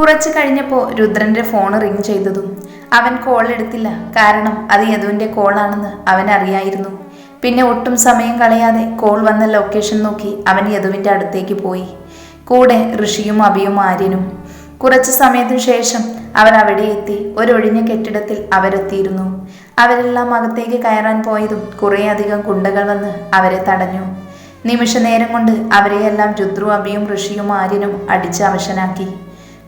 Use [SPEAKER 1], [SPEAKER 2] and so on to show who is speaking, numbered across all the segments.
[SPEAKER 1] കുറച്ച് കഴിഞ്ഞപ്പോൾ രുദ്രന്റെ phone ring ചെയ്തതും അവൻ കോൾ എടുത്തില്ല. കാരണം അത് യദുവിന്റെ കോളാണെന്ന് അവൻ അറിയായിരുന്നു. പിന്നെ ഒട്ടും സമയം കളയാതെ കോൾ വന്ന ലൊക്കേഷൻ നോക്കി അവൻ യദുവിന്റെ അടുത്തേക്ക് പോയി. കൂടെ ഋഷിയും അഭിയും ആര്യനും. കുറച്ച് സമയത്തിനു ശേഷം അവർ അവിടെ എത്തി. ഒരൊഴിഞ്ഞ കെട്ടിടത്തിൽ അവരെത്തിയിരുന്നു. അവരെല്ലാം അകത്തേക്ക് കയറാൻ പോയതും കുറേയധികം കുണ്ടകൾ വന്ന് അവരെ തടഞ്ഞു. നിമിഷ നേരം കൊണ്ട് അവരെയെല്ലാം രുദ്രു അഭിയും ഋഷിയും ആര്യനും അടിച്ച് അവശനാക്കി.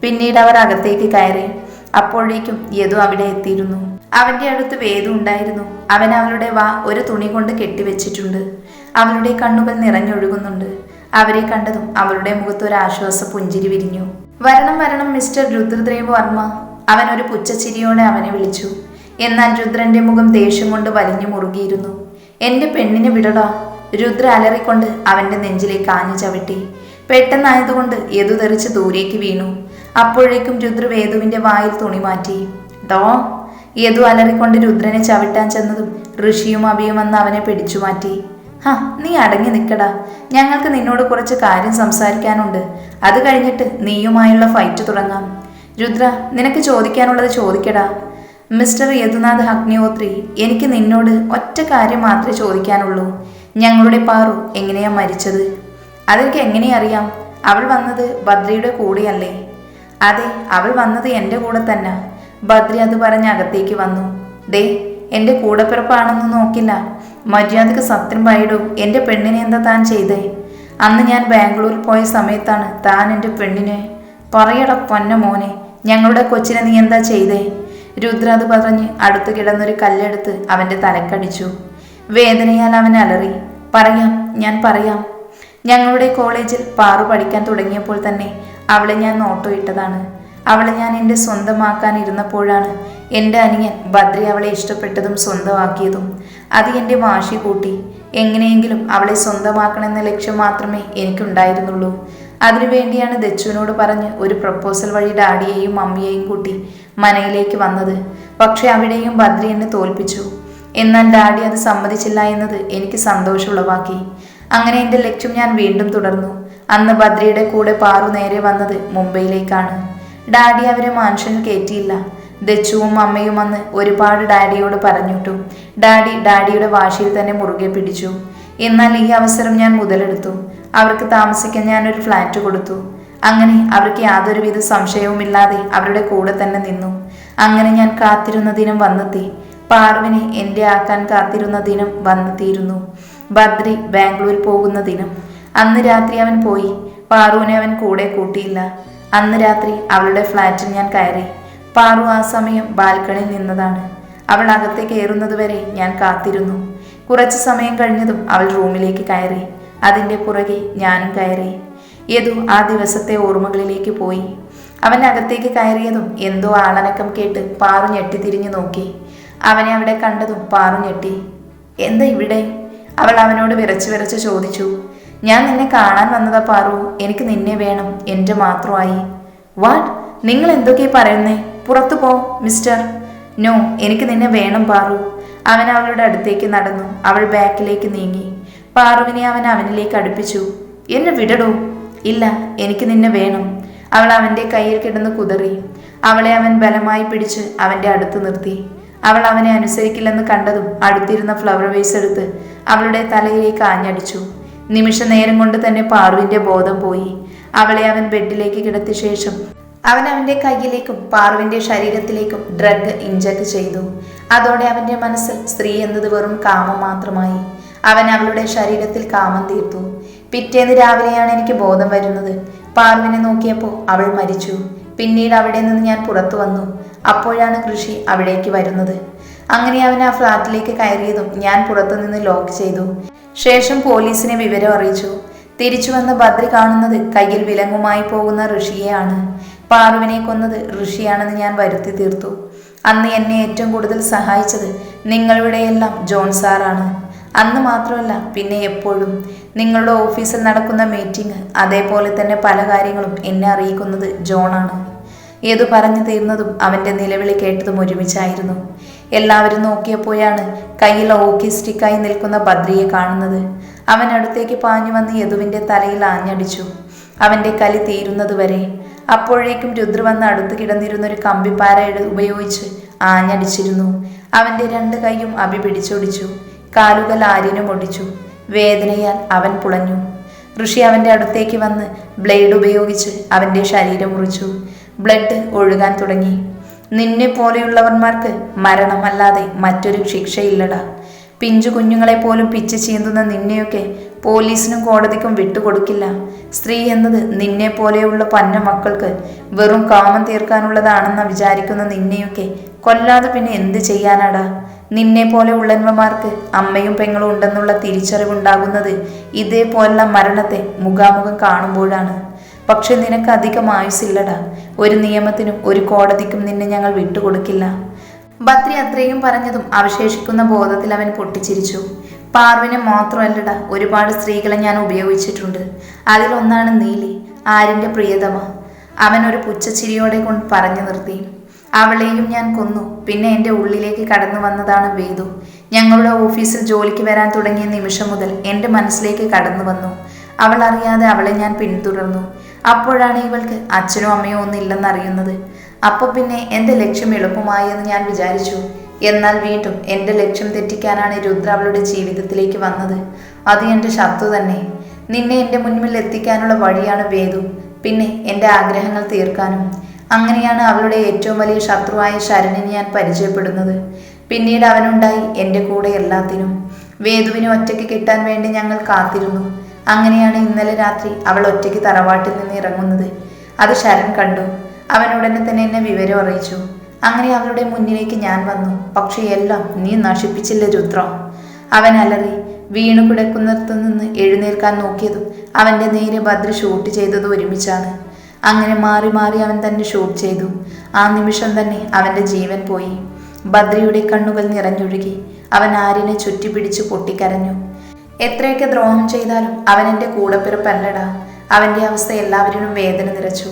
[SPEAKER 1] പിന്നീട് അവർ അകത്തേക്ക് കയറി. അപ്പോഴേക്കും യദു അവിടെ എത്തിയിരുന്നു. അവന്റെ അടുത്ത് വേദു ഉണ്ടായിരുന്നു. അവൻ അവളുടെ വാ ഒരു തുണി കൊണ്ട് കെട്ടിവെച്ചിട്ടുണ്ട് അവളുടെ കണ്ണുകൾ നിറഞ്ഞൊഴുകുന്നുണ്ട്. അവരെ കണ്ടതും അവളുടെ മുഖത്ത് ഒരു ആശ്വാസ പുഞ്ചിരി വിരിഞ്ഞു. വരണം വരണം മിസ്റ്റർ രുദ്രദേവ് വർമ്മ അവൻ ഒരു പുച്ഛച്ചിരിയോടെ അവനെ വിളിച്ചു. എന്നാൽ രുദ്രന്റെ മുഖം ദേഷ്യം കൊണ്ട് വലിഞ്ഞു മുറുകിയിരുന്നു. എന്റെ പെണ്ണിനെ വിടടാ രുദ്ര അലറിക്കൊണ്ട് അവന്റെ നെഞ്ചിലേക്ക് ആഞ്ഞു ചവിട്ടി. പെട്ടെന്നായതുകൊണ്ട് യദു തെറിച്ച് ദൂരേക്ക് വീണു. അപ്പോഴേക്കും രുദ്ര വേദുവിന്റെ വായിൽ തുണി മാറ്റി. ഡോ യദു അലറിക്കൊണ്ട് രുദ്രനെ ചവിട്ടാൻ ചെന്നതും ഋഷിയും അഭിയും വന്ന് അവനെ പിടിച്ചു മാറ്റി. ഹാ നീ അടങ്ങി നിൽക്കടാ ഞങ്ങൾക്ക് നിന്നോട് കുറച്ച് കാര്യം സംസാരിക്കാനുണ്ട്. അത് കഴിഞ്ഞിട്ട് നീയുമായുള്ള ഫൈറ്റ് തുടങ്ങാം. രുദ്ര നിനക്ക് ചോദിക്കാനുള്ളത് ചോദിക്കടാ. മിസ്റ്റർ യദുനാഥ് അഗ്നിഹോത്രി എനിക്ക് നിന്നോട് ഒറ്റ കാര്യം മാത്രമേ ചോദിക്കാനുള്ളൂ. ഞങ്ങളുടെ പാറു എങ്ങനെയാ മരിച്ചത്? അതെനിക്ക് എങ്ങനെയറിയാം? അവൾ വന്നത് ബദ്രിയുടെ കൂടെയല്ലേ? അതെ അവൾ വന്നത് എന്റെ കൂടെ തന്നെ. ബദ്രി അത് പറഞ്ഞ് അകത്തേക്ക് വന്നു. ദേ എന്റെ കൂടപ്പിറപ്പാണെന്ന് നോക്കില്ല. മര്യാദയ്ക്ക് സത്യം പറയിടൂ എന്റെ പെണ്ണിനെ എന്താ താൻ ചെയ്തേ? അന്ന് ഞാൻ ബാംഗ്ലൂരിൽ പോയ സമയത്താണ് താൻ എന്റെ പെണ്ണിനെ. പറയട പൊന്ന മോനെ ഞങ്ങളുടെ കൊച്ചിനെ നീ എന്താ ചെയ്തേ? രുദ്ര അത് പറഞ്ഞ് അടുത്ത് കിടന്നൊരു കല്ലെടുത്ത് അവന്റെ തലക്കടിച്ചു. വേദനയാൽ അവൻ അലറി. പറയാം ഞാൻ പറയാം. ഞങ്ങളുടെ കോളേജിൽ പാറു പഠിക്കാൻ തുടങ്ങിയപ്പോൾ തന്നെ അവളെ ഞാൻ നോട്ടോ ഇട്ടതാണ്. അവളെ ഞാൻ എന്റെ സ്വന്തമാക്കാൻ ഇരുന്നപ്പോഴാണ് എന്റെ അനിയൻ ബദ്രി അവളെ ഇഷ്ടപ്പെട്ടതും സ്വന്തമാക്കിയതും. അത് എന്റെ വാശി കൂട്ടി. എങ്ങനെയെങ്കിലും അവളെ സ്വന്തമാക്കണമെന്ന ലക്ഷ്യം മാത്രമേ എനിക്കുണ്ടായിരുന്നുള്ളൂ. അതിനുവേണ്ടിയാണ് ദച്ചുവിനോട് പറഞ്ഞ് ഒരു പ്രപ്പോസൽ വഴി ഡാഡിയെയും മമ്മിയെയും കൂട്ടി മനയിലേക്ക് വന്നത്. പക്ഷെ അവിടെയും ബദ്രി എന്നെ തോൽപ്പിച്ചു. എന്നാൽ ഡാഡി അത് സമ്മതിച്ചില്ല എന്നത് എനിക്ക് സന്തോഷമുളവാക്കി. അങ്ങനെ എന്റെ ലക്ഷ്യം ഞാൻ വീണ്ടും തുടർന്നു. അന്ന് ബദ്രിയുടെ കൂടെ പാറു നേരെ വന്നത് മുംബൈയിലേക്കാണ്. ഡാഡി അവരെ മാൻഷനിൽ കയറ്റിയില്ല ദച്ചുവും അമ്മയും അന്ന് ഒരുപാട് ഡാഡിയോട് പറഞ്ഞിട്ടു ഡാഡി ഡാഡിയുടെ വാശിയിൽ തന്നെ മുറുകെ പിടിച്ചു. എന്നാൽ ഈ അവസരം ഞാൻ മുതലെടുത്തു. അവർക്ക് താമസിക്കാൻ ഞാൻ ഒരു ഫ്ലാറ്റ് കൊടുത്തു. അങ്ങനെ അവർക്ക് യാതൊരുവിധ സംശയവുമില്ലാതെ അവരുടെ കൂടെ തന്നെ നിന്നു. അങ്ങനെ ഞാൻ കാത്തിരുന്ന ദിനം വന്നെത്തി. പാർവിനെ എന്റെ ആക്കാൻ കാത്തിരുന്ന ദിനം വന്നെത്തിയിരുന്നു. ബദ്രി ബാംഗ്ലൂർ പോകുന്ന ദിനം അന്ന് രാത്രി അവൻ പോയി. പാറുവിനെ അവൻ കൂടെ കൂട്ടിയില്ല. അന്ന് രാത്രി അവളുടെ ഫ്ലാറ്റിൽ ഞാൻ കയറി. പാറു ആ സമയം ബാൽക്കണിയിൽ നിന്നതാണ്. അവൾ അകത്തേക്ക് കയറുന്നതുവരെ ഞാൻ കാത്തിരുന്നു. കുറച്ച് സമയം കഴിഞ്ഞതും അവൾ റൂമിലേക്ക് കയറി. അതിന്റെ പുറകെ ഞാനും കയറി. യദു ആ ദിവസത്തെ ഓർമ്മകളിലേക്ക് പോയി. അവൻ അകത്തേക്ക് കയറിയതും എന്തോ ആളനക്കം കേട്ട് പാറു ഞെട്ടിത്തിരിഞ്ഞു നോക്കി. അവനെ അവിടെ കണ്ടതും പാറു ഞെട്ടി. എന്താ ഇവിടെ? അവൾ അവനോട് വിറച്ചു വിറച്ച് ചോദിച്ചു. ഞാൻ നിന്നെ കാണാൻ വന്നതാ പാറു. എനിക്ക് നിന്നെ വേണം. എന്റെ മാത്രമായി. വാട്ട്? നിങ്ങൾ എന്തൊക്കെ പറയുന്നേ? പുറത്തു പോ മിസ്റ്റർ. നോ എനിക്ക് നിന്നെ വേണം പാറു. അവൻ അവളുടെ അടുത്തേക്ക് നടന്നു. അവൾ ബാക്കിലേക്ക് നീങ്ങി. പാറുവിനെ അവൻ അവനിലേക്ക് അടുപ്പിച്ചു. എന്നെ വിടടോ. ഇല്ല എനിക്ക് നിന്നെ വേണം. അവൾ അവന്റെ കയ്യിൽ കിടന്ന് കുതറി. അവളെ അവൻ ബലമായി പിടിച്ച് അവന്റെ അടുത്ത് നിർത്തി. അവൾ അവനെ അനുസരിക്കില്ലെന്ന് കണ്ടതും അടുത്തിരുന്ന ഫ്ലവർ വേസ് എടുത്ത് അവളുടെ തലയിലേക്ക് ആഞ്ഞടിച്ചു. നിമിഷ നേരം കൊണ്ട് തന്നെ പാർവിന്റെ ബോധം പോയി. അവളെ അവൻ ബെഡിലേക്ക് കിടത്തിയ ശേഷം അവൻ അവന്റെ കയ്യിലേക്കും പാർവിന്റെ ശരീരത്തിലേക്കും ഡ്രഗ് ഇഞ്ചക്ട് ചെയ്തു. അതോടെ അവന്റെ മനസ്സിൽ സ്ത്രീ എന്നത് വെറും കാമം മാത്രമായി. അവൻ അവളുടെ ശരീരത്തിൽ കാമം തീർത്തു. പിറ്റേന്ന് രാവിലെയാണ് എനിക്ക് ബോധം വരുന്നത്. പാർവിനെ നോക്കിയപ്പോൾ അവൾ മരിച്ചു. പിന്നീട് അവിടെ നിന്ന് ഞാൻ പുറത്തു വന്നു. അപ്പോഴാണ് കൃഷി അവിടേക്ക് വരുന്നത്. അങ്ങനെ അവൻ ആ ഫ്ലാറ്റിലേക്ക് കയറിയതും ഞാൻ പുറത്തുനിന്ന് ലോക്ക് ചെയ്തു. ശേഷം പോലീസിനെ വിവരം അറിയിച്ചു. തിരിച്ചു വന്ന ബദ്രി കാണുന്നത് കയ്യിൽ വിലങ്ങുമായി പോകുന്ന ഋഷിയെയാണ്. പാറുവിനെ കൊന്നത് ഋഷിയാണെന്ന് ഞാൻ വരുത്തി തീർത്തു. അന്ന് എന്നെ ഏറ്റവും കൂടുതൽ സഹായിച്ചത് നിങ്ങളുടെയെല്ലാം ജോൺ സാറാണ്. അന്ന് മാത്രമല്ല പിന്നെ എപ്പോഴും. നിങ്ങളുടെ ഓഫീസിൽ നടക്കുന്ന മീറ്റിംഗ് അതേപോലെ തന്നെ പല കാര്യങ്ങളും എന്നെ അറിയിക്കുന്നത് ജോണാണ്. ഏതു പറഞ്ഞു തീർന്നതും അവന്റെ നിലവിളി കേട്ടതും ഒരുമിച്ചായിരുന്നു. എല്ലാവരും നോക്കിയപ്പോഴാണ് കയ്യിൽ ഓക്കി സ്റ്റിക്കായി നിൽക്കുന്ന ബദ്രിയെ കാണുന്നത്. അവൻ അടുത്തേക്ക് പാഞ്ഞു വന്ന് യദുവിന്റെ തലയിൽ ആഞ്ഞടിച്ചു. അവന്റെ കലി തീരുന്നതുവരെ അപ്പോഴേക്കും രുദ്ര വന്ന് അടുത്ത് കിടന്നിരുന്ന ഒരു കമ്പിപ്പാര ഉപയോഗിച്ച് ആഞ്ഞടിച്ചിരുന്നു. അവന്റെ രണ്ട് കൈയും അഭി പിടിച്ചൊടിച്ചു. കാലുകൾ ആര്യനും ഒടിച്ചു. വേദനയാൽ അവൻ പുളഞ്ഞു. ഋഷി അവന്റെ അടുത്തേക്ക് വന്ന് ബ്ലേഡ് ഉപയോഗിച്ച് അവന്റെ ശരീരം മുറിച്ചു. ബ്ലഡ് ഒഴുകാൻ തുടങ്ങി. നിന്നെ പോലെയുള്ളവന്മാർക്ക് മരണമല്ലാതെ മറ്റൊരു ശിക്ഷയില്ലടാ. പിഞ്ചു കുഞ്ഞുങ്ങളെ പോലും പിച്ച് ചീന്തുന്ന നിന്നെയൊക്കെ പോലീസിനും കോടതിക്കും വിട്ടുകൊടുക്കില്ല. സ്ത്രീ എന്നത് നിന്നെ പോലെയുള്ള പന്ന മക്കൾക്ക് വെറും കാമം തീർക്കാനുള്ളതാണെന്ന് വിചാരിക്കുന്ന നിന്നെയൊക്കെ കൊല്ലാതെ പിന്നെ എന്ത് ചെയ്യാനാടാ? നിന്നെ പോലെ ഉള്ളന്മാർക്ക് അമ്മയും പെങ്ങളും ഉണ്ടെന്നുള്ള തിരിച്ചറിവുണ്ടാകുന്നത് ഇതേപോലുള്ള മരണത്തെ മുഖാമുഖം കാണുമ്പോഴാണ്. പക്ഷെ നിനക്ക് അധികം ആയുസില്ലടാ ഒരു നിയമത്തിനും ഒരു കോടതിക്കും നിന്നെ ഞങ്ങൾ വിട്ടുകൊടുക്കില്ല. ബത്രി അത്രയും പറഞ്ഞതും അവശേഷിക്കുന്ന ബോധത്തിൽ അവൻ പൊട്ടിച്ചിരിച്ചു. പാർവിനെ മാത്രമല്ലടാ ഒരുപാട് സ്ത്രീകളെ ഞാൻ ഉപയോഗിച്ചിട്ടുണ്ട്. അതിലൊന്നാണ് നീലി ആരിന്റെ പ്രിയതമ. അവൻ ഒരു പുച്ഛച്ചിരിയോടെ കൊണ്ട് പറഞ്ഞു നിർത്തി. അവളെയും ഞാൻ കൊന്നു പിന്നെ എന്റെ ഉള്ളിലേക്ക് കടന്നു വന്നതാണ് വേദു. ഞങ്ങളുടെ ഓഫീസിൽ ജോലിക്ക് വരാൻ തുടങ്ങിയ നിമിഷം മുതൽ എന്റെ മനസ്സിലേക്ക് കടന്നു വന്നു. അവൾ അറിയാതെ അവളെ ഞാൻ പിന്തുടർന്നു. അപ്പോഴാണ് ഇവൾക്ക് അച്ഛനും അമ്മയോ ഒന്നും ഇല്ലെന്ന് അറിയുന്നത്. അപ്പൊ പിന്നെ എന്റെ ലക്ഷ്യം എളുപ്പമായി എന്ന് ഞാൻ വിചാരിച്ചു. എന്നാൽ വീണ്ടും എന്റെ ലക്ഷ്യം തെറ്റിക്കാനാണ് രുദ്ര അവളുടെ ജീവിതത്തിലേക്ക് വന്നത്. അത് എന്റെ ശത്രു തന്നെ. നിന്നെ എന്റെ മുന്നിൽ എത്തിക്കാനുള്ള വഴിയാണ് വേദു. പിന്നെ എന്റെ ആഗ്രഹങ്ങൾ തീർക്കാനും. അങ്ങനെയാണ് അവളുടെ ഏറ്റവും വലിയ ശത്രുവായ ശരണിനെ ഞാൻ പരിചയപ്പെടുന്നത്. പിന്നീട് അവനുണ്ടായി എന്റെ കൂടെ എല്ലാത്തിനും. വേദുവിനെ ഒറ്റയ്ക്ക് കിട്ടാൻ വേണ്ടി ഞങ്ങൾ കാത്തിരുന്നു. അങ്ങനെയാണ് ഇന്നലെ രാത്രി അവൾ ഒറ്റയ്ക്ക് തറവാട്ടിൽ നിന്ന് ഇറങ്ങുന്നത്. അത് ശരൺ കണ്ടു. അവൻ ഉടനെ തന്നെ എന്നെ വിവരം അറിയിച്ചു. അങ്ങനെ അവളുടെ മുന്നിലേക്ക് ഞാൻ വന്നു. പക്ഷേ എല്ലാം നീ നശിപ്പിച്ചില്ല രുദ്ര? അവൻ അലറി വീണു കിടക്കുന്നിടത്തു നിന്ന് എഴുന്നേൽക്കാൻ നോക്കിയതും അവന്റെ നേരെ ഭദ്ര ഷൂട്ട് ചെയ്തത് ഒരുമിച്ചാണ്. അങ്ങനെ മാറി മാറി അവൻ തന്നെ ഷൂട്ട് ചെയ്തു. ആ നിമിഷം തന്നെ അവന്റെ ജീവൻ പോയി. ഭദ്രയുടെ കണ്ണുകൾ നിറഞ്ഞൊഴുകി. അവൻ ആരിനെ ചുറ്റിപ്പിടിച്ച് പൊട്ടിക്കരഞ്ഞു. എത്രയൊക്കെ ദ്രോഹം ചെയ്താലും അവൻ എന്റെ കൂടപ്പിറപ്പല്ലടാ അവന്റെ അവസ്ഥ എല്ലാവരിലും വേദന നിറച്ചു.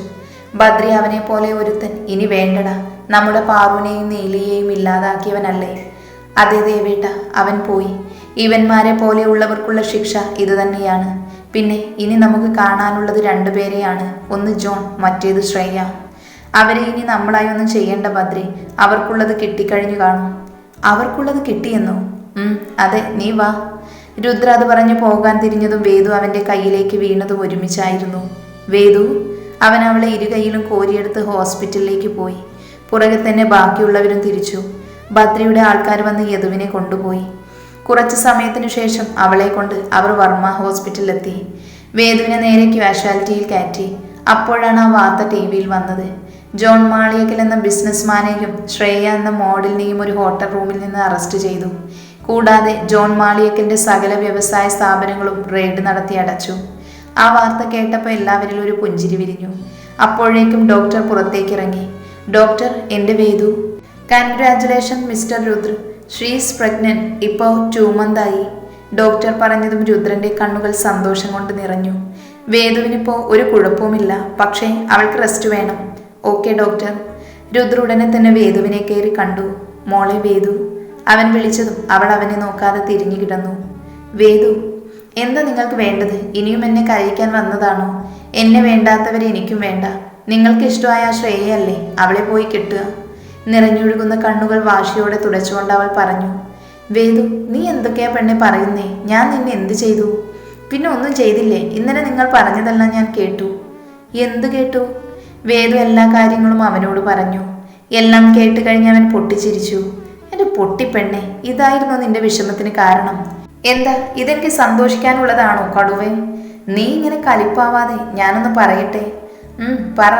[SPEAKER 1] ബദ്രി അവനെ പോലെ ഒരുത്തൻ ഇനി വേണ്ടടാ. നമ്മുടെ പാറുവിനെയും നീലിയെയും ഇല്ലാതാക്കിയവനല്ലേ. അതെ ദേവേട്ട അവൻ പോയി. ഇവന്മാരെ പോലെയുള്ളവർക്കുള്ള ശിക്ഷ ഇതുതന്നെയാണ് പിന്നെ ഇനി നമുക്ക് കാണാനുള്ളത് രണ്ടുപേരെയാണ് ഒന്ന് ജോൺ മറ്റേത് ശ്രേയ. അവരെ ഇനി നമ്മളായി ഒന്നും ചെയ്യേണ്ട ബദ്രി. അവർക്കുള്ളത് കിട്ടിക്കഴിഞ്ഞു കാണും. അവർക്കുള്ളത് കിട്ടിയെന്നോ? അതെ നീ വാ. രുദ്ര അത് പറഞ്ഞു പോകാൻ തിരിഞ്ഞതും വേദു അവന്റെ കയ്യിലേക്ക് വീണതും ഒരുമിച്ചായിരുന്നു. വേദു അവൻ അവളെ ഇരുകൈയിലും കോരിയെടുത്ത് ഹോസ്പിറ്റലിലേക്ക് പോയി. പുറകെ തന്നെ ബാക്കിയുള്ളവരും തിരിച്ചു. ബദ്രിയുടെ ആൾക്കാർ വന്ന് യദുവിനെ കൊണ്ടുപോയി. കുറച്ച് സമയത്തിനു ശേഷം അവളെ കൊണ്ട് അവർ വർമ്മ ഹോസ്പിറ്റലിലെത്തി. വേദുവിനെ നേരെ ക്യാഷ്വാലിറ്റിയിൽ കയറ്റി. അപ്പോഴാണ് ആ വാർത്ത ടി വിയിൽ വന്നത്. ജോൺ മാളിയക്കൽ എന്ന ബിസിനസ്മാനെയും ശ്രേയ എന്ന മോഡലിനെയും ഒരു ഹോട്ടൽ റൂമിൽ നിന്ന് അറസ്റ്റ് ചെയ്തു. കൂടാതെ ജോൺ മാളിയക്കിന്റെ സകല വ്യവസായ സ്ഥാപനങ്ങളും റെയ്ഡ് നടത്തി അടച്ചു. ആ വാർത്ത കേട്ടപ്പോൾ എല്ലാവരിലും ഒരു പുഞ്ചിരി വിരിഞ്ഞു. അപ്പോഴേക്കും ഡോക്ടർ പുറത്തേക്ക് ഇറങ്ങി ഡോക്ടർ എന്റെ Vedu. Congratulation mister Rudra. She's pregnant ഇപ്പോൾ ടു മന്തായി ഡോക്ടർ പറഞ്ഞതും രുദ്രന്റെ കണ്ണുകൾ സന്തോഷം കൊണ്ട് നിറഞ്ഞു. വേദുവിനിപ്പോൾ ഒരു കുഴപ്പവുമില്ല. പക്ഷേ അവൾക്ക് റെസ്റ്റ് വേണം. Okay doctor. രുദ്ര ഉടനെ തന്നെ വേദുവിനെ കയറി കണ്ടു. മോളെ വേദു. അവൻ വിളിച്ചതും അവൾ അവനെ നോക്കാതെ തിരിഞ്ഞു കിടന്നു. വേദു എന്താ നിങ്ങൾക്ക് വേണ്ടത്? ഇനിയും എന്നെ കരയിക്കാൻ വന്നതാണോ? എന്നെ വേണ്ടാത്തവരെ എനിക്കും വേണ്ട. നിങ്ങൾക്ക് ഇഷ്ടമായ ആ ശ്രേയയല്ലേ? അവളെ പോയി കിട്ടുക. നിറഞ്ഞൊഴുകുന്ന കണ്ണുകൾ വാശിയോടെ തുടച്ചുകൊണ്ട് അവൾ പറഞ്ഞു. വേദു നീ എന്തൊക്കെയാ പെണ്ണെ പറയുന്നേ? ഞാൻ നിന്നെ എന്ത് ചെയ്തു? പിന്നെ ഒന്നും ചെയ്തില്ലേ? ഇന്നലെ നിങ്ങൾ പറഞ്ഞതെല്ലാം ഞാൻ കേട്ടു. എന്തു കേട്ടു? വേദു എല്ലാ കാര്യങ്ങളും അവനോട് പറഞ്ഞു. എല്ലാം കേട്ട് കഴിഞ്ഞ് അവൻ പൊട്ടിച്ചിരിച്ചു. എന്റെ പൊട്ടിപ്പെണ്ണെ ഇതായിരുന്നു നിന്റെ വിഷമത്തിന് കാരണം. എന്താ ഇതെനിക്ക് സന്തോഷിക്കാനുള്ളതാണോ കടുവേ? നീ ഇങ്ങനെ കലിപ്പാവാതെ ഞാനൊന്ന് പറയട്ടെ? പറ.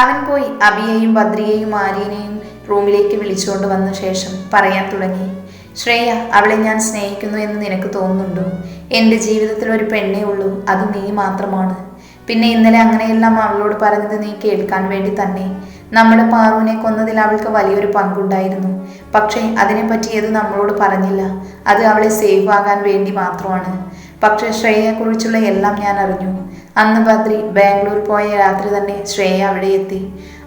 [SPEAKER 1] അവൻ പോയി അബിയെയും ബദ്രിയെയും ആര്യനെയും റൂമിലേക്ക് വിളിച്ചുകൊണ്ട് വന്ന ശേഷം പറയാൻ തുടങ്ങി. ശ്രേയ അവളെ ഞാൻ സ്നേഹിക്കുന്നു എന്ന് നിനക്ക് തോന്നുന്നുണ്ടോ? എന്റെ ജീവിതത്തിൽ ഒരു പെണ്ണേ ഉള്ളൂ അത് നീ മാത്രമാണ്. പിന്നെ ഇന്നലെ അങ്ങനെയെല്ലാം അവളോട് പറഞ്ഞത് നീ കേൾക്കാൻ വേണ്ടി തന്നെ. നമ്മുടെ പാറുവിനെ കൊന്നതിൽ അവൾക്ക് വലിയൊരു പങ്കുണ്ടായിരുന്നു. പക്ഷേ അതിനെപ്പറ്റി അത് നമ്മളോട് പറഞ്ഞില്ല. അത് അവളെ സേഫ് ആകാൻ വേണ്ടി മാത്രമാണ്. പക്ഷേ ശ്രേയയെക്കുറിച്ചുള്ള എല്ലാം ഞാൻ അറിഞ്ഞു. അന്ന് ഭദ്രി ബാംഗ്ലൂർ പോയ രാത്രി തന്നെ ശ്രേയ അവിടെ എത്തി.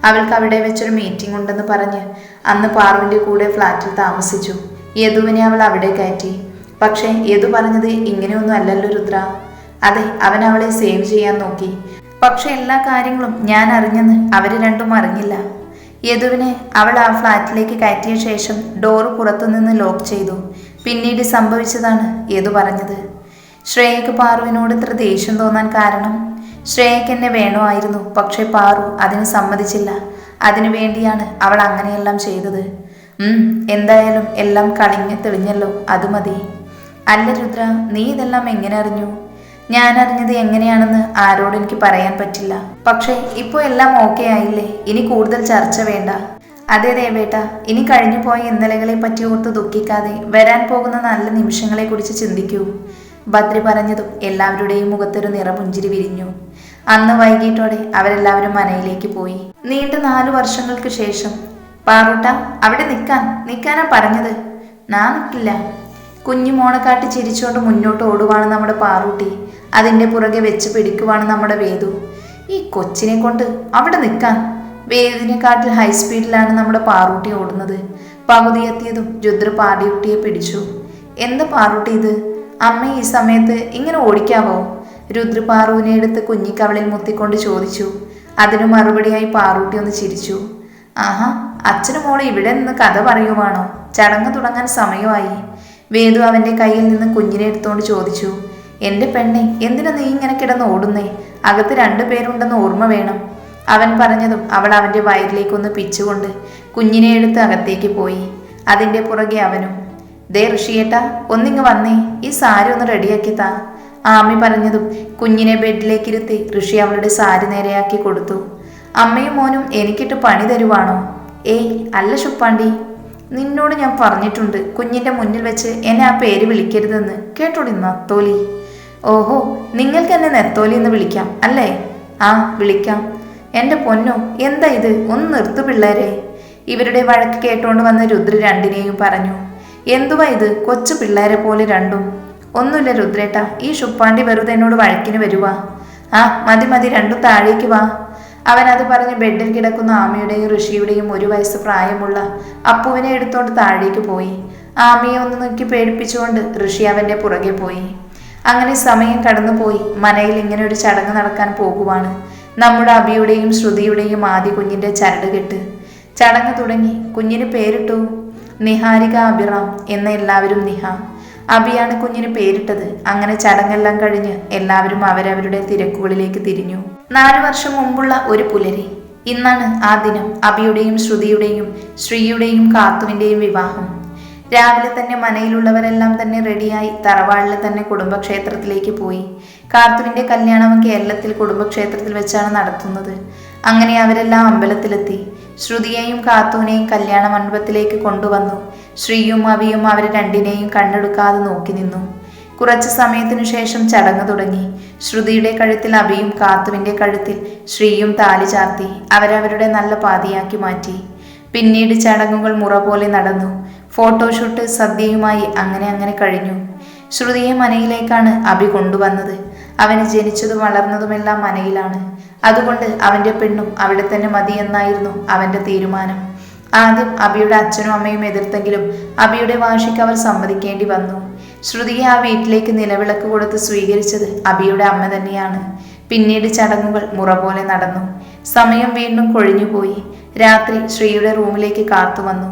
[SPEAKER 1] അവൾക്ക് അവിടെ വെച്ചൊരു മീറ്റിംഗ് ഉണ്ടെന്ന് പറഞ്ഞ് അന്ന് പാറുവിന്റെ കൂടെ ഫ്ലാറ്റിൽ താമസിച്ചു. യദുവിനെ അവൾ അവിടെ കയറ്റി. പക്ഷേ യദു പറഞ്ഞത് ഇങ്ങനെയൊന്നും അല്ലല്ലോ രുദ്ര. അതെ അവൻ അവളെ സേവ് ചെയ്യാൻ നോക്കി. പക്ഷെ എല്ലാ കാര്യങ്ങളും ഞാൻ അറിഞ്ഞെന്ന് അവർ രണ്ടും അറിഞ്ഞില്ല. യദുവിനെ അവൾ ആ ഫ്ലാറ്റിലേക്ക് കയറ്റിയ ശേഷം ഡോറ് പുറത്തുനിന്ന് ലോക്ക് ചെയ്തു. പിന്നീട് സംഭവിച്ചതാണ് യദു പറഞ്ഞത്. ശ്രേയക്ക് പാറുവിനോട് ഇത്ര ദേഷ്യം തോന്നാൻ കാരണം? ശ്രേയക്ക് എന്നെ വേണമായിരുന്നു പക്ഷെ പാറു അതിന് സമ്മതിച്ചില്ല. അതിനു വേണ്ടിയാണ് അവൾ അങ്ങനെയെല്ലാം ചെയ്തത്. എന്തായാലും എല്ലാം കളിഞ്ഞ് തെളിഞ്ഞല്ലോ അത് മതി. അല്ല രുദ്ര നീ ഇതെല്ലാം എങ്ങനെ അറിഞ്ഞു? ഞാൻ അറിഞ്ഞത് എങ്ങനെയാണെന്ന് ആരോടും എനിക്ക് പറയാൻ പറ്റില്ല. പക്ഷെ ഇപ്പോൾ എല്ലാം ഓക്കെ ആയില്ലേ? ഇനി കൂടുതൽ ചർച്ച വേണ്ട. അതെ ദേവേട്ട. ഇനി കഴിഞ്ഞു പോയ ഇന്നലകളെ പറ്റി ഓർത്ത് ദുഃഖിക്കാതെ വരാൻ പോകുന്ന നല്ല നിമിഷങ്ങളെ കുറിച്ച് ചിന്തിക്കൂ. ഭദ്രി പറഞ്ഞതും എല്ലാവരുടെയും മുഖത്തൊരു നിറപുഞ്ചിരി വിരിഞ്ഞു. അന്ന് വൈകിട്ടോടെ അവരെല്ലാവരും മനയിലേക്ക് പോയി. നീണ്ട നാലു വർഷങ്ങൾക്ക് ശേഷം പാറൂട്ട അവിടെ നിൽക്കാൻ നിൽക്കാനാ പറഞ്ഞത്. ഞാൻ നിൽക്കില്ല കുഞ്ഞു മോണക്കാട്ടി ചിരിച്ചുകൊണ്ട് മുന്നോട്ട് ഓടുവാണ് നമ്മുടെ പാറൂട്ടി. അതിന്റെ പുറകെ വെച്ച് പിടിക്കുവാണ് നമ്മുടെ വേദു. ഈ കൊച്ചിനെ കൊണ്ട് അവിടെ നിൽക്കാൻ വേദിനെക്കാട്ടിൽ ഹൈ സ്പീഡിലാണ് നമ്മുടെ പാറൂട്ടി ഓടുന്നത്. പകുതി എത്തിയതും രുദ്ര പാടിയുട്ടിയെ പിടിച്ചു. എന്ത് പാറൂട്ടി ഇത്? അമ്മ ഈ സമയത്ത് ഇങ്ങനെ ഓടിക്കാവോ? രുദ്ര പാറുവിനെ എടുത്ത് കുഞ്ഞിക്കവളിൽ മുത്തിക്കൊണ്ട് ചോദിച്ചു. അതിനു മറുപടിയായി പാറൂട്ടി ഒന്ന് ചിരിച്ചു. ആഹാ അച്ഛനും മോളെ ഇവിടെ നിന്ന് കഥ പറയുവാണോ? ചടങ്ങ് തുടങ്ങാൻ സമയമായി. വേദു അവന്റെ കയ്യിൽ നിന്ന് കുഞ്ഞിനെ എടുത്തുകൊണ്ട് ചോദിച്ചു എന്റെ പെണ്ണെ എന്തിനാ നീ ഇങ്ങനെ കിടന്ന് ഓടുന്നേ? അകത്ത് രണ്ടു പേരുണ്ടെന്ന് ഓർമ്മ വേണം. അവൻ പറഞ്ഞതും അവൾ അവന്റെ വയറിലേക്കൊന്ന് പിച്ചുകൊണ്ട് കുഞ്ഞിനെ എടുത്ത് അകത്തേക്ക് പോയി. അതിന്റെ പുറകെ അവനും ദേ ഋഷിയേട്ട ഒന്നിങ്ങ് വന്നേ ഈ സാരി ഒന്ന് റെഡിയാക്കി താ. ആമി പറഞ്ഞതും കുഞ്ഞിനെ ബെഡിലേക്കിരുത്തി ഋഷി അവളുടെ സാരി നേരെയാക്കി കൊടുത്തു. അമ്മയും മോനും എനിക്കിട്ട് പണി തരുവാണോ? ഏയ് അല്ല ശുപ്പാണ്ടി നിന്നോട് ഞാൻ പറഞ്ഞിട്ടുണ്ട്. കുഞ്ഞിന്റെ മുന്നിൽ വെച്ച് എന്നെ ആ പേര് വിളിക്കരുതെന്ന്. കേട്ടോടി നത്തോലി? ഓഹോ നിങ്ങൾക്ക് എന്നെ നെത്തോലി എന്ന് വിളിക്കാം അല്ലേ? ആ വിളിക്കാം. എന്റെ പൊന്നോ എന്താ ഇത്? ഒന്ന് നിർത്തു പിള്ളേരെ. ഇവരുടെ വഴക്ക് കേട്ടോണ്ട് വന്ന രുദ്ര രണ്ടിനെയും പറഞ്ഞു. എന്തുവാ ഇത്? കൊച്ചു പിള്ളേരെ പോലെ രണ്ടും. ഒന്നുമില്ല രുദ്രേട്ട ഈ ശുപ്പാണ്ടി വെറുതെ എന്നോട് വഴക്കിന് വരുവാ. ആ മതി മതി രണ്ടും താഴേക്ക് വാ. അവൻ അത് പറഞ്ഞ് ബെഡിൽ കിടക്കുന്ന ആമയുടെയും ഋഷിയുടെയും ഒരു വയസ്സ് പ്രായമുള്ള അപ്പുവിനെ എടുത്തോണ്ട് താഴേക്ക് പോയി. ആമയെ ഒന്ന് നോക്കി പേടിപ്പിച്ചുകൊണ്ട് ഋഷി അവന്റെ പുറകെ പോയി. അങ്ങനെ സമയം കടന്നുപോയി. മനയിൽ ഇങ്ങനെ ഒരു ചടങ്ങ് നടക്കാൻ പോകുവാണ്. നമ്മുടെ അബിയുടെയും ശ്രുതിയുടെയും ആദ്യ കുഞ്ഞിന്റെ ചരട് കെട്ട്. ചടങ്ങ് തുടങ്ങി. കുഞ്ഞിന് പേരിട്ടു. നിഹാരിക അഭിറാം എന്ന എല്ലാവരും നിഹ. അബിയാണ് കുഞ്ഞിന് പേരിട്ടത്. അങ്ങനെ ചടങ്ങെല്ലാം കഴിഞ്ഞ് എല്ലാവരും അവരവരുടെ തിരക്കുകളിലേക്ക് തിരിഞ്ഞു. നാലു വർഷം മുമ്പുള്ള ഒരു പുലരി. ഇന്നാണ് ആ ദിനം അബിയുടെയും ശ്രുതിയുടെയും ശ്രീയുടെയും കാത്തുവിന്റെയും വിവാഹം. രാവിലെ തന്നെ മനയിലുള്ളവരെല്ലാം തന്നെ റെഡിയായി തറവാളിൽ തന്നെ കുടുംബക്ഷേത്രത്തിലേക്ക് പോയി. കാത്തുവിന്റെ കല്യാണം കേരളത്തിൽ കുടുംബക്ഷേത്രത്തിൽ വെച്ചാണ് നടത്തുന്നത്. അങ്ങനെ അവരെല്ലാം അമ്പലത്തിലെത്തി. ശ്രുതിയെയും കാത്തുവിനെയും കല്യാണ മണ്ഡപത്തിലേക്ക് കൊണ്ടുവന്നു. ശ്രീയും അവിയും അവരെ രണ്ടിനെയും കണ്ണെടുക്കാതെ നോക്കി നിന്നു. കുറച്ച് സമയത്തിനു ശേഷം ചടങ്ങ് തുടങ്ങി. ശ്രുതിയുടെ കഴുത്തിൽ അബിയും കാത്തുവിന്റെ കഴുത്തിൽ ശ്രീയും താലി ചാർത്തി അവരവരുടെ നല്ല പാതിയാക്കി മാറ്റി. പിന്നീട് ചടങ്ങുകൾ മുറ പോലെ നടന്നു. ഫോട്ടോഷൂട്ട് സദ്യയുമായി അങ്ങനെ അങ്ങനെ കഴിഞ്ഞു. ശ്രുതിയെ മനയിലേക്കാണ് അബി കൊണ്ടുവന്നത്. അവന് ജനിച്ചതും വളർന്നതുമെല്ലാം മനയിലാണ്. അതുകൊണ്ട് അവന്റെ പെണ്ണും അവിടെ തന്നെ മതി എന്നായിരുന്നു അവന്റെ തീരുമാനം. ആദ്യം അബിയുടെ അച്ഛനും അമ്മയും എതിർത്തെങ്കിലും അബിയുടെ വാശിക്ക് അവർ സമ്മതിക്കേണ്ടി വന്നു. ശ്രുതിയെ ആ വീട്ടിലേക്ക് നിലവിളക്ക് കൊടുത്ത് സ്വീകരിച്ചത് അബിയുടെ അമ്മ തന്നെയാണ്. പിന്നീട് ചടങ്ങുകൾ മുറ പോലെ നടന്നു. സമയം വീണ്ടും കൊഴിഞ്ഞുപോയി. രാത്രി ശ്രീയുടെ റൂമിലേക്ക് കാത്തു വന്നു.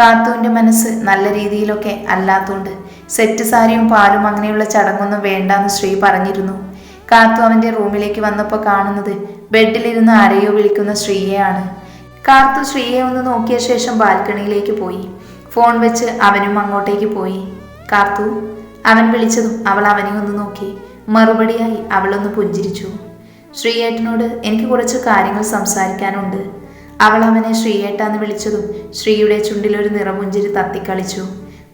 [SPEAKER 1] കാത്തുവിന്റെ മനസ്സ് നല്ല രീതിയിലൊക്കെ അല്ലാത്തോണ്ട് സെറ്റ് സാരിയും പാലും അങ്ങനെയുള്ള ചടങ്ങൊന്നും വേണ്ടാന്ന് ശ്രീ പറഞ്ഞിരുന്നു. കാത്തു അവന്റെ റൂമിലേക്ക് വന്നപ്പോൾ കാണുന്നത് ബെഡിലിരുന്ന് ആരെയോ വിളിക്കുന്ന ശ്രീയെയാണ്. കാർത്തു ശ്രീയെ ഒന്ന് നോക്കിയ ശേഷം ബാൽക്കണിയിലേക്ക് പോയി. ഫോൺ വെച്ച് അവനും അങ്ങോട്ടേക്ക് പോയി. കാർത്തു. അവൻ വിളിച്ചതും അവൾ അവനെ ഒന്ന് നോക്കി. മറുപടിയായി അവളൊന്ന് പുഞ്ചിരിച്ചു. ശ്രീയേട്ടനോട് എനിക്ക് കുറച്ച് കാര്യങ്ങൾ സംസാരിക്കാനുണ്ട്. അവൾ അവനെ ശ്രീയേട്ടാന്ന് വിളിച്ചതും ശ്രീയുടെ ചുണ്ടിലൊരു നിറപുഞ്ചിരി തത്തിക്കളിച്ചു.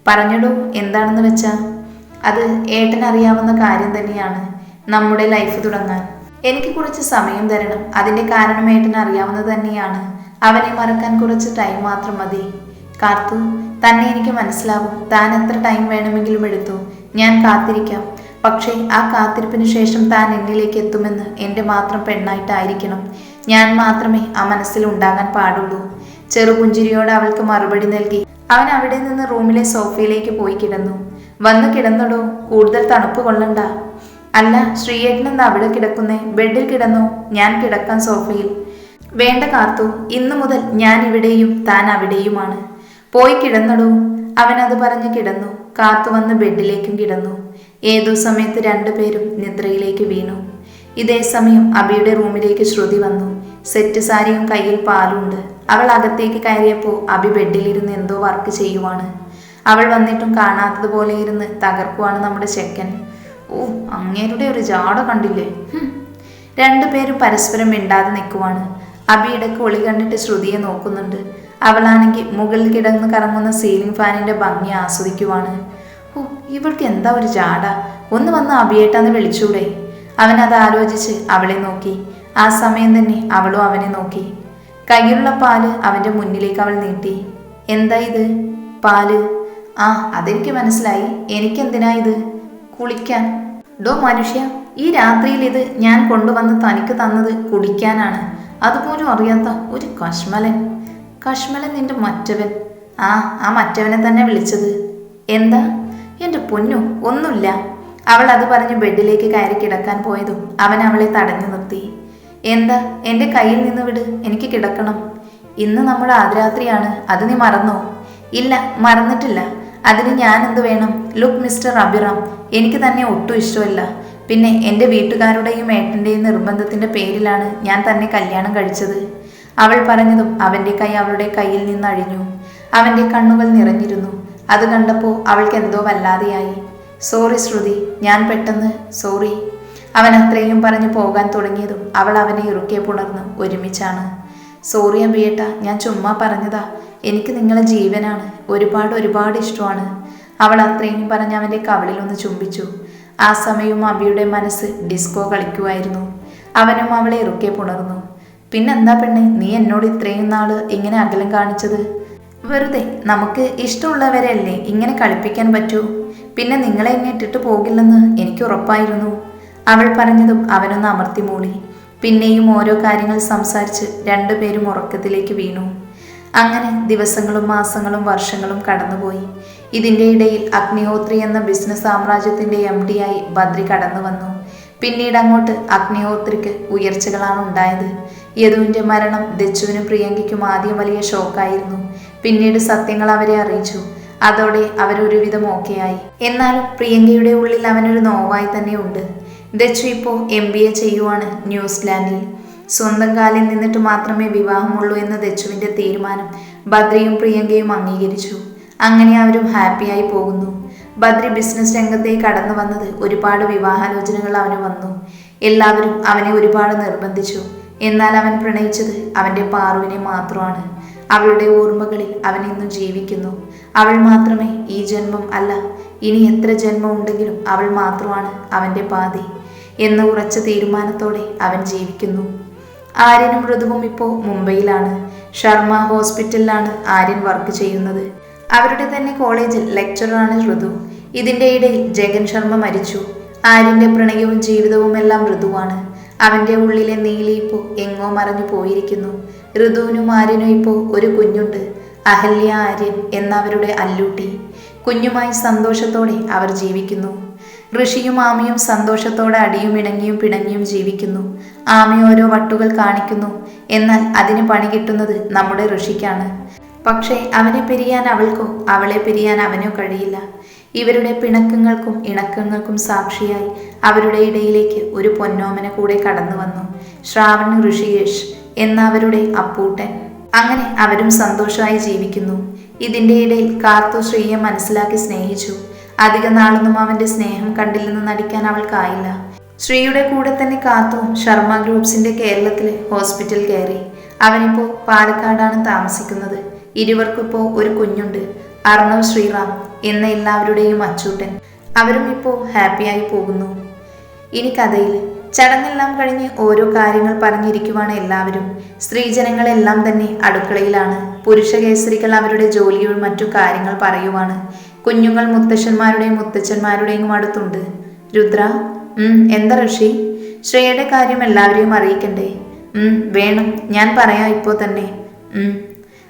[SPEAKER 1] പറഞ്ഞടോ എന്താണെന്ന് വെച്ചാ? അത് ഏട്ടൻ അറിയാവുന്ന കാര്യം തന്നെയാണ്. നമ്മുടെ ലൈഫ് തുടങ്ങാൻ. എനിക്ക് കുറച്ച് സമയം തരണം. അതിന്റെ കാരണം ഏട്ടൻ അറിയാവുന്നത് തന്നെയാണ്. അവനെ മറക്കാൻ കുറച്ച് ടൈം മാത്രം മതി. കാർത്തു തന്നെ എനിക്ക് മനസ്സിലാവും. താൻ എത്ര ടൈം വേണമെങ്കിലും എടുത്തു. ഞാൻ കാത്തിരിക്കാം. പക്ഷേ ആ കാത്തിരിപ്പിന് ശേഷം താൻ എന്നിലേക്ക് എത്തുമെന്ന് എന്റെ മാത്രം പെണ്ണായിട്ടായിരിക്കണം. ഞാൻ മാത്രമേ ആ മനസ്സിൽ ഉണ്ടാകാൻ പാടുള്ളൂ. ചെറുപുഞ്ചിരിയോട് അവൾക്ക് മറുപടി നൽകി അവൻ അവിടെ നിന്ന് റൂമിലെ സോഫയിലേക്ക് പോയി കിടന്നു. വന്ന് കിടന്നടോ കൂടുതൽ തണുപ്പ് കൊള്ളണ്ട. അല്ല ശ്രീയേട്ടൻ എന്താ അവിടെ കിടക്കുന്നേ? ബെഡിൽ കിടന്നു? ഞാൻ കിടക്കാൻ സോഫയിൽ. വേണ്ട കാത്തു ഇന്നു മുതൽ ഞാൻ ഇവിടെയും താൻ അവിടെയുമാണ്. പോയി കിടന്നടൂ. അവൻ അത് പറഞ്ഞ് കിടന്നു. കാത്തു വന്ന് ബെഡിലേക്കും കിടന്നു. ഏതോ സമയത്ത് രണ്ടുപേരും നിദ്രയിലേക്ക് വീണു. ഇതേ സമയം അബിയുടെ റൂമിലേക്ക് ശ്രുതി വന്നു. സെറ്റ് സാരിയും കയ്യിൽ പാലുണ്ട്. അവൾ അകത്തേക്ക് കയറിയപ്പോൾ അബി ബെഡിലിരുന്ന് എന്തോ വർക്ക് ചെയ്യുവാണ്. അവൾ വന്നിട്ടും കാണാത്തതുപോലെ ഇരുന്ന് തകർക്കുവാണ് നമ്മുടെ ചെക്കൻ. ഓ അങ്ങേരുടെ ഒരു ജാട കണ്ടില്ലേ? രണ്ടുപേരും പരസ്പരം മിണ്ടാതെ നിൽക്കുവാണ്. അബിയുടെ കൊളി കണ്ടിട്ട് ശ്രുതിയെ നോക്കുന്നുണ്ട്. അവളാണെങ്കിൽ മുകളിൽ കിടന്ന് കറങ്ങുന്ന സീലിംഗ് ഫാനിന്റെ ഭംഗി ആസ്വദിക്കുവാണ്. ഓ ഇവൾക്ക് എന്താ ഒരു ജാട? ഒന്ന് വന്ന് അബിയേട്ടാന്ന് വിളിച്ചൂടെ. അവൻ അത് ആലോചിച്ച് അവളെ നോക്കി. ആ സമയം തന്നെ അവളും അവനെ നോക്കി. കയ്യിലുള്ള പാൽ അവന്റെ മുന്നിലേക്ക് അവൾ നീട്ടി. എന്താ ഇത്? പാൽ? ആ അതെനിക്ക് മനസ്സിലായി. എനിക്കെന്തിനാ ഇത്? കുളിക്കാൻ. ഡോ മനുഷ്യ ഈ രാത്രിയിൽ ഇത് ഞാൻ കൊണ്ടുവന്ന് തനിക്ക് തന്നത് കുടിക്കാനാണ്. അതുപോലും അറിയാത്ത ഒരു കശ്മലൻ. കശ്മലൻ നിന്റെ മറ്റവൻ. ആ ആ മറ്റവനെ തന്നെ വിളിച്ചത്. എന്താ? എന്റെ പൊന്നു ഒന്നുമില്ല. അവൾ അത് പറഞ്ഞ് ബെഡിലേക്ക് കയറി കിടക്കാൻ പോയതും അവൻ അവളെ തടഞ്ഞു നിർത്തി. എന്താ? എന്റെ കയ്യിൽ നിന്ന് വിട്. എനിക്ക് കിടക്കണം. ഇന്ന് നമ്മുടെ ആദ്യരാത്രിയാണ്. അത് നീ മറന്നോ? ഇല്ല മറന്നിട്ടില്ല. അതിന് ഞാൻ എന്ത് വേണം? ലുക്ക് മിസ്റ്റർ അബിറാം എനിക്ക് തന്നെ ഒട്ടും ഇഷ്ടമല്ല. പിന്നെ എന്റെ വീട്ടുകാരുടെയും ഏട്ടന്റെയും നിർബന്ധത്തിന്റെ പേരിലാണ് ഞാൻ തന്നെ കല്യാണം കഴിച്ചത്. അവൾ പറഞ്ഞതും അവന്റെ കൈ അവളുടെ കയ്യിൽ നിന്ന് അഴിഞ്ഞു അവന്റെ കണ്ണുകൾ നിറഞ്ഞിരുന്നു. അത് കണ്ടപ്പോൾ അവൾക്ക് എന്തോ വല്ലാതെയായി. സോറി ശ്രുതി. ഞാൻ പെട്ടെന്ന് സോറി. അവൻ അത്രയും പറഞ്ഞു പോകാൻ തുടങ്ങിയതും അവൾ അവനെ ഇറുക്കെ പുണർന്നു ഒരുമിച്ചാണ്. സോറി അമ്പിയേട്ട. ഞാൻ ചുമ്മാ പറഞ്ഞതാ. എനിക്ക് നിങ്ങളെ ജീവനാണ്. ഒരുപാട് ഒരുപാട് ഇഷ്ടമാണ്. അവൾ അത്രയും പറഞ്ഞ് അവന്റെ കവളിലൊന്ന് ചുംബിച്ചു. ആ സമയവും അബിയുടെ മനസ്സ് ഡിസ്കോ കളിക്കുമായിരുന്നു അവനും അവളെ ഇറുക്കെ പുണർന്നു. പിന്നെന്താ പെണ്ണെ? നീ എന്നോട് ഇത്രയും നാൾ ഇങ്ങനെ അകലം കാണിച്ചത്? വെറുതെ. നമുക്ക് ഇഷ്ടമുള്ളവരല്ലേ ഇങ്ങനെ കളിപ്പിക്കാൻ പറ്റൂ? പിന്നെ നിങ്ങളെ എന്നെ ഇട്ടിട്ട് പോകില്ലെന്ന് എനിക്ക് ഉറപ്പായിരുന്നു. അവൾ പറഞ്ഞതും അവനൊന്ന് അമർത്തി മൂളി. പിന്നെയും ഓരോ കാര്യങ്ങൾ സംസാരിച്ച് രണ്ടുപേരും ഉറക്കത്തിലേക്ക് വീണു. അങ്ങനെ ദിവസങ്ങളും മാസങ്ങളും വർഷങ്ങളും കടന്നുപോയി. ഇതിന്റെ ഇടയിൽ അഗ്നിഹോത്രി എന്ന ബിസിനസ് സാമ്രാജ്യത്തിന്റെ എം ആയി ബദ്രി കടന്നു വന്നു പിന്നീട് അങ്ങോട്ട് അഗ്നിഹോത്രിക്ക് ഉയർച്ചകളാണ് ഉണ്ടായത്. യദുവിന്റെ മരണം ദച്ചുവിനും പ്രിയങ്കയ്ക്കും ആദ്യം വലിയ ഷോക്കായിരുന്നു. പിന്നീട് സത്യങ്ങൾ അവരെ അറിയിച്ചു. അതോടെ അവരൊരുവിധം ഓക്കെയായി. എന്നാലും പ്രിയങ്കയുടെ ഉള്ളിൽ അവനൊരു നോവായി തന്നെ ഉണ്ട്. ദച്ചു ഇപ്പോൾ എം ബി എ ചെയ്യുവാണ് ന്യൂസിലാൻഡിൽ. സ്വന്തം കാലിൽ നിന്നിട്ട് മാത്രമേ വിവാഹമുള്ളൂ എന്ന ദച്ചുവിന്റെ തീരുമാനം ബദ്രിയും പ്രിയങ്കയും അംഗീകരിച്ചു. അങ്ങനെ അവരും ഹാപ്പിയായി പോകുന്നു. ബദ്രി ബിസിനസ് രംഗത്തേക്ക് കടന്നു വന്നത് ഒരുപാട് വിവാഹാലോചനകൾ അവന് വന്നു. എല്ലാവരും അവനെ ഒരുപാട് നിർബന്ധിച്ചു. എന്നാൽ അവൻ പ്രണയിച്ചത് അവന്റെ പാറുവിനെ മാത്രമാണ്. അവളുടെ ഓർമ്മകളിൽ അവൻ ഇന്നും ജീവിക്കുന്നു. അവൾ മാത്രമേ ഈ ജന്മം അല്ല ഇനി എത്ര ജന്മം ഉണ്ടെങ്കിലും അവൾ മാത്രമാണ് അവന്റെ പാതി എന്ന ഉറച്ച തീരുമാനത്തോടെ അവൻ ജീവിക്കുന്നു. ആര്യനും ഋതുവും ഇപ്പോൾ മുംബൈയിലാണ്. ശർമ്മ ഹോസ്പിറ്റലിലാണ് ആര്യൻ വർക്ക് ചെയ്യുന്നത്. അവരുടെ തന്നെ കോളേജിൽ ലെക്ചറാണ് ഋതു ഇതിന്റെ ഇടയിൽ ജഗൻ ശർമ്മ മരിച്ചു. ആര്യന്റെ പ്രണയവും ജീവിതവും എല്ലാം ഋതുവാണ് അവന്റെ ഉള്ളിലെ നീലി ഇപ്പോൾ എങ്ങോ മറഞ്ഞു പോയിരിക്കുന്നു. ഋതുവിനും ആര്യനും ഇപ്പോൾ ഒരു കുഞ്ഞുണ്ട്. അഹല്യ ആര്യൻ എന്നവരുടെ അല്ലൂട്ടി. കുഞ്ഞുമായി സന്തോഷത്തോടെ അവർ ജീവിക്കുന്നു. ഋഷിയും ആമയും സന്തോഷത്തോടെ അടിയും ഇണങ്ങിയും പിണങ്ങിയും ജീവിക്കുന്നു. ആമ ഓരോ വട്ടുകൾ കാണിക്കുന്നു. എന്നാൽ അതിന് പണി കിട്ടുന്നത് നമ്മുടെ ഋഷിക്കാണ്. പക്ഷേ അവനെ പിരിയാൻ അവൾക്കോ അവളെ പിരിയാൻ അവനോ കഴിയില്ല. ഇവരുടെ പിണക്കങ്ങൾക്കും ഇണക്കങ്ങൾക്കും സാക്ഷിയായി അവരുടെ ഇടയിലേക്ക് ഒരു പൊന്നോമന കൂടെ കടന്നു വന്നു. ശ്രാവൺ ഋഷിയേഷ് എന്ന അവരുടെ അപ്പൂട്ടൻ. അങ്ങനെ അവരും സന്തോഷമായി ജീവിക്കുന്നു. ഇതിന്റെ ഇടയിൽ കാർത്തു ശ്രീയെ മനസ്സിലാക്കി സ്നേഹിച്ചു. അധിക നാളൊന്നും അവന്റെ സ്നേഹം കണ്ടില്ലെന്ന് നടിക്കാൻ അവൾക്കായില്ല. ശ്രീയുടെ കൂടെ തന്നെ കാത്തുവും ശർമ്മ ഗ്രൂപ്പ്സിന്റെ കേരളത്തിലെ ഹോസ്പിറ്റൽ കയറി. അവനിപ്പോ പാലക്കാടാണ് താമസിക്കുന്നത്. ഇരുവർക്കിപ്പോ ഒരു കുഞ്ഞുണ്ട്. അർണവ് ശ്രീറാം എന്ന എല്ലാവരുടെയും അച്ചൂട്ടൻ. അവരും ഇപ്പോൾ ഹാപ്പിയായി പോകുന്നു. ഇനി കഥയിൽ ചടങ്ങെല്ലാം കഴിഞ്ഞ് ഓരോ കാര്യങ്ങൾ പറഞ്ഞിരിക്കുവാണ് എല്ലാവരും. സ്ത്രീജനങ്ങളെല്ലാം തന്നെ അടുക്കളയിലാണ്. പുരുഷ കേസരികൾ അവരുടെ ജോലിയും മറ്റു കാര്യങ്ങൾ പറയുവാണ്. കുഞ്ഞുങ്ങൾ മുത്തശ്ശന്മാരുടെയും മുത്തച്ഛന്മാരുടെയും അടുത്തുണ്ട്. രുദ്ര എന്താ ഋഷി? ശ്രേയയുടെ കാര്യം എല്ലാവരെയും അറിയിക്കണ്ടേ? വേണം ഞാൻ പറയാം ഇപ്പോൾ തന്നെ.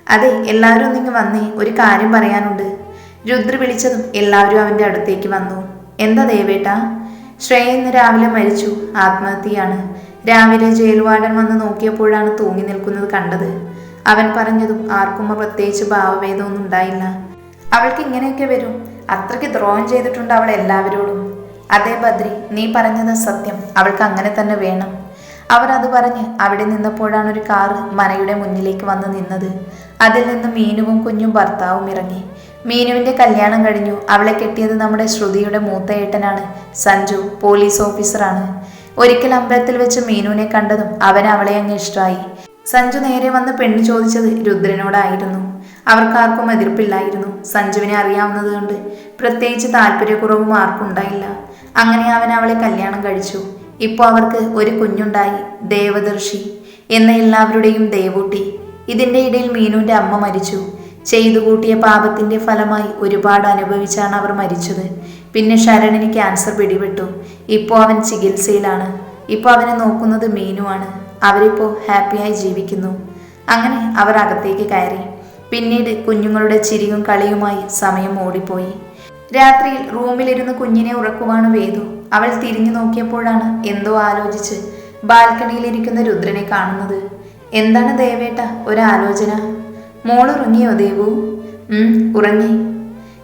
[SPEAKER 1] അതെ എല്ലാവരും നിങ്ങൾ വന്നേ ഒരു കാര്യം പറയാനുണ്ട്. രുദ്ര വിളിച്ചതും എല്ലാവരും അവന്റെ അടുത്തേക്ക് വന്നു. എന്താ ദേവേട്ട? ശ്രേയ ഇന്ന് രാവിലെ മരിച്ചു ആത്മഹത്യയാണ്. രാവിലെ ജയിൽ വാർഡൻ വന്ന് നോക്കിയപ്പോഴാണ് തൂങ്ങി നിൽക്കുന്നത് കണ്ടത്. അവൻ പറഞ്ഞതും ആർക്കും പ്രത്യേകിച്ച് ഭാവഭേദമൊന്നും ഉണ്ടായില്ല. അവൾക്ക് ഇങ്ങനെയൊക്കെ വരും. അത്രയ്ക്ക് ദ്രോഹം ചെയ്തിട്ടുണ്ട് അവൾ എല്ലാവരോടും. അതേ ബദ്രി നീ പറഞ്ഞത് സത്യം. അവൾക്ക് അങ്ങനെ തന്നെ വേണം. അവർ അത് പറഞ്ഞ് അവിടെ നിന്നപ്പോഴാണ് ഒരു കാറ് മനയുടെ മുന്നിലേക്ക് വന്ന് നിന്നത്. അതിൽ നിന്ന് മീനുവും കുഞ്ഞും ഭർത്താവും ഇറങ്ങി. മീനുവിന്റെ കല്യാണം കഴിഞ്ഞു. അവളെ കെട്ടിയത് നമ്മുടെ ശ്രുതിയുടെ മൂത്ത ഏട്ടനാണ്. സഞ്ജു പോലീസ് ഓഫീസറാണ്. ഒരിക്കൽ അമ്പലത്തിൽ വെച്ച് മീനുവിനെ കണ്ടതും അവൻ അവളെ അങ്ങ് ഇഷ്ടമായി. സഞ്ജു നേരെ വന്ന് പെണ്ണ് ചോദിച്ചത് രുദ്രനോടായിരുന്നു. അവർക്കാർക്കും എതിർപ്പില്ലായിരുന്നു. സഞ്ജുവിനെ അറിയാവുന്നതുകൊണ്ട് പ്രത്യേകിച്ച് താല്പര്യക്കുറവും ആർക്കും ഉണ്ടായില്ല. അങ്ങനെ അവൻ അവളെ കല്യാണം കഴിച്ചു. ഇപ്പോൾ അവർക്ക് ഒരു കുഞ്ഞുണ്ടായി ദേവദർശി എന്ന എല്ലാവരുടെയും ദേവൂട്ടി. ഇതിന്റെ ഇടയിൽ മീനുവിന്റെ അമ്മ മരിച്ചു. ചെയ്തു കൂട്ടിയ പാപത്തിന്റെ ഫലമായി ഒരുപാട് അനുഭവിച്ചാണ് അവർ മരിച്ചത്. പിന്നെ ശരണിന് ക്യാൻസർ പിടിപെട്ടു. ഇപ്പോൾ അവൻ ചികിത്സയിലാണ്. ഇപ്പോൾ അവനെ നോക്കുന്നത് മീനുവാണ്. അവരിപ്പോൾ ഹാപ്പിയായി ജീവിക്കുന്നു. അങ്ങനെ അവർ അകത്തേക്ക് കയറി. പിന്നീട് കുഞ്ഞുങ്ങളുടെ ചിരിയും കളിയുമായി സമയം ഓടിപ്പോയി. രാത്രിയിൽ റൂമിലിരുന്ന് കുഞ്ഞിനെ ഉറക്കുവാണ് വേദു. അവൾ തിരിഞ്ഞു നോക്കിയപ്പോഴാണ് എന്തോ ആലോചിച്ച് ബാൽക്കണിയിലിരിക്കുന്ന രുദ്രനെ കാണുന്നത്. എന്താണ് ദേവേട്ട ഒരാലോചന? മോളുറങ്ങിയോ ദേവു? ഉറങ്ങി.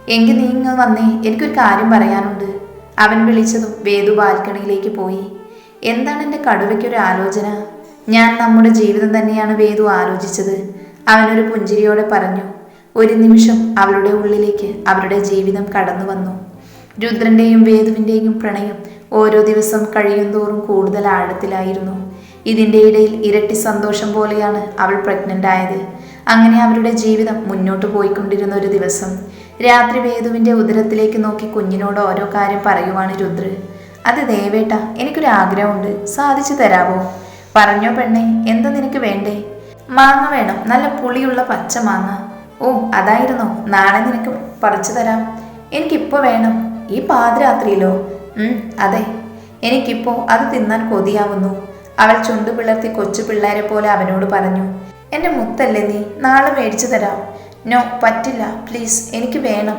[SPEAKER 1] എങ്കിൽ നീ ഇങ്ങ് വന്നേ എനിക്കൊരു കാര്യം പറയാനുണ്ട്. അവൻ വിളിച്ചതും വേദു ബാൽക്കണിയിലേക്ക് പോയി. എന്താണ് എന്റെ കടുവയ്ക്കൊരു ആലോചന? ഞാൻ നമ്മുടെ ജീവിതം തന്നെയാണ് വേദു ആലോചിച്ചത്. അവനൊരു പുഞ്ചിരിയോടെ പറഞ്ഞു ഒരു നിമിഷം അവളുടെ ഉള്ളിലേക്ക് അവരുടെ ജീവിതം കടന്നു വന്നു. രുദ്രന്റെയും വേദുവിന്റെയും പ്രണയം ഓരോ ദിവസം കഴിയുന്തോറും കൂടുതൽ ആഴത്തിലായിരുന്നു. ഇതിന്റെ ഇടയിൽ ഇരട്ടി സന്തോഷം പോലെയാണ് അവൾ പ്രഗ്നന്റ് ആയത്. അങ്ങനെ അവരുടെ ജീവിതം മുന്നോട്ട് പോയിക്കൊണ്ടിരുന്ന ഒരു ദിവസം. രാത്രി വേദുവിന്റെ ഉദരത്തിലേക്ക് നോക്കി കുഞ്ഞിനോട് ഓരോ കാര്യം പറയുവാണ് രുദ്ര. അത് ദേവേട്ട എനിക്കൊരു ആഗ്രഹമുണ്ട്. സാധിച്ചു തരാവോ? പറഞ്ഞോ പെണ്ണേ എന്താ നിനക്ക് വേണ്ടേ? മാങ്ങ വേണം. നല്ല പുളിയുള്ള പച്ച മാങ്ങ. ഓ അതായിരുന്നോ. നാളെ നിനക്ക് പറിച്ചു തരാം. എനിക്കിപ്പോൾ വേണം. ഈ പാതിരാത്രിയിലോ? അതെ. എനിക്കിപ്പോൾ അത് തിന്നാൻ കൊതിയാവുന്നു. അവൾ ചുണ്ടു പിളർത്തി കൊച്ചു പിള്ളേരെ പോലെ അവനോട് പറഞ്ഞു എന്റെ മുത്തല്ലേ നീ? നാളെ മേടിച്ചു തരാം. നോ പറ്റില്ല. പ്ലീസ് എനിക്ക് വേണം.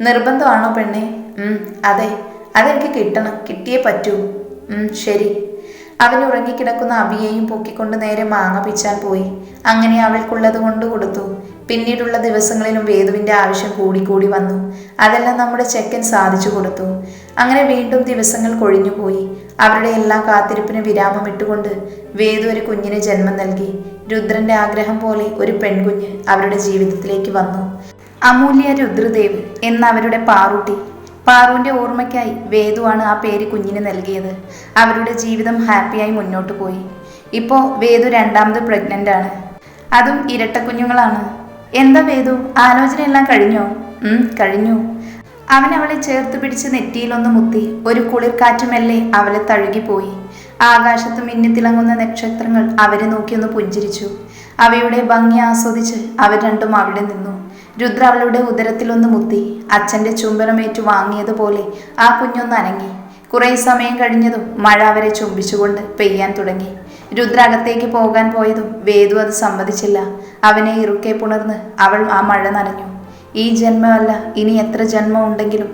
[SPEAKER 1] നിർബന്ധമാണോ പെണ്ണെ? അതെ. അതെനിക്ക് കിട്ടണം. കിട്ടിയേ പറ്റൂ. ശരി. അവൻ ഉറങ്ങിക്കിടക്കുന്ന അവിയെയും പൊക്കിക്കൊണ്ട് നേരെ മാങ്ങ പിച്ചാൻ പോയി. അങ്ങനെ അവൾക്കുള്ളത് കൊണ്ട് കൊടുത്തു. പിന്നീടുള്ള ദിവസങ്ങളിലും വേദുവിന്റെ ആവശ്യം കൂടിക്കൂടി വന്നു. അതെല്ലാം നമ്മുടെ ചെക്കൻ സാധിച്ചു കൊടുത്തു. അങ്ങനെ വീണ്ടും ദിവസങ്ങൾ കൊഴിഞ്ഞുപോയി അവരുടെ എല്ലാ കാത്തിരിപ്പിന് വിരാമം ഇട്ടുകൊണ്ട് വേദു ഒരു കുഞ്ഞിന് ജന്മം നൽകി. രുദ്രന്റെ ആഗ്രഹം പോലെ ഒരു പെൺകുഞ്ഞ് അവരുടെ ജീവിതത്തിലേക്ക് വന്നു. അമൂല്യ രുദ്രദേവ് എന്ന അവരുടെ പാറുട്ടി. പാറുവിന്റെ ഓർമ്മയ്ക്കായി വേദുവാണ് ആ പേര് കുഞ്ഞിന് നൽകിയത്. അവരുടെ ജീവിതം ഹാപ്പിയായി മുന്നോട്ട് പോയി. ഇപ്പോൾ വേദു രണ്ടാമത് പ്രഗ്നന്റ് ആണ്. അതും ഇരട്ട കുഞ്ഞുങ്ങളാണ് എന്താ വേദു? ആലോചനയെല്ലാം കഴിഞ്ഞോ? കഴിഞ്ഞു. അവൻ അവളെ ചേർത്ത് പിടിച്ച് നെറ്റിയിലൊന്ന് മുത്തി. ഒരു കുളിർക്കാറ്റുമെല്ലേ അവളെ തഴുകിപ്പോയി. ആകാശത്ത് മിന്നിത്തിളങ്ങുന്ന നക്ഷത്രങ്ങൾ അവരെ നോക്കിയൊന്ന് പുഞ്ചിരിച്ചു. അവയുടെ ഭംഗി ആസ്വദിച്ച് അവർ രണ്ടും അവിടെ നിന്നു. രുദ്ര അവളുടെ ഉദരത്തിലൊന്ന് മുത്തി. അച്ഛന്റെ ചുംബനമേറ്റു വാങ്ങിയതുപോലെ ആ കുഞ്ഞൊന്ന് അനങ്ങി. കുറേ സമയം കഴിഞ്ഞതും മഴ അവരെ ചുംബിച്ചുകൊണ്ട് പെയ്യാൻ തുടങ്ങി. രുദ്ര അകത്തേക്ക് പോകാൻ പോയതും വേദു അത് സമ്മതിച്ചില്ല. അവനെ ഇറുക്കെ പുണർന്ന് അവൾ ആ മഴ നനഞ്ഞു. ഈ ജന്മമല്ല ഇനി എത്ര ജന്മം ഉണ്ടെങ്കിലും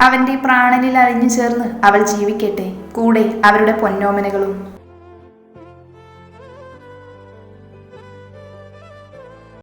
[SPEAKER 1] അവന്റെ പ്രാണനിൽ അലിഞ്ഞു ചേർന്ന് അവൾ ജീവിക്കട്ടെ. കൂടെ അവരുടെ പൊന്നോമനകളും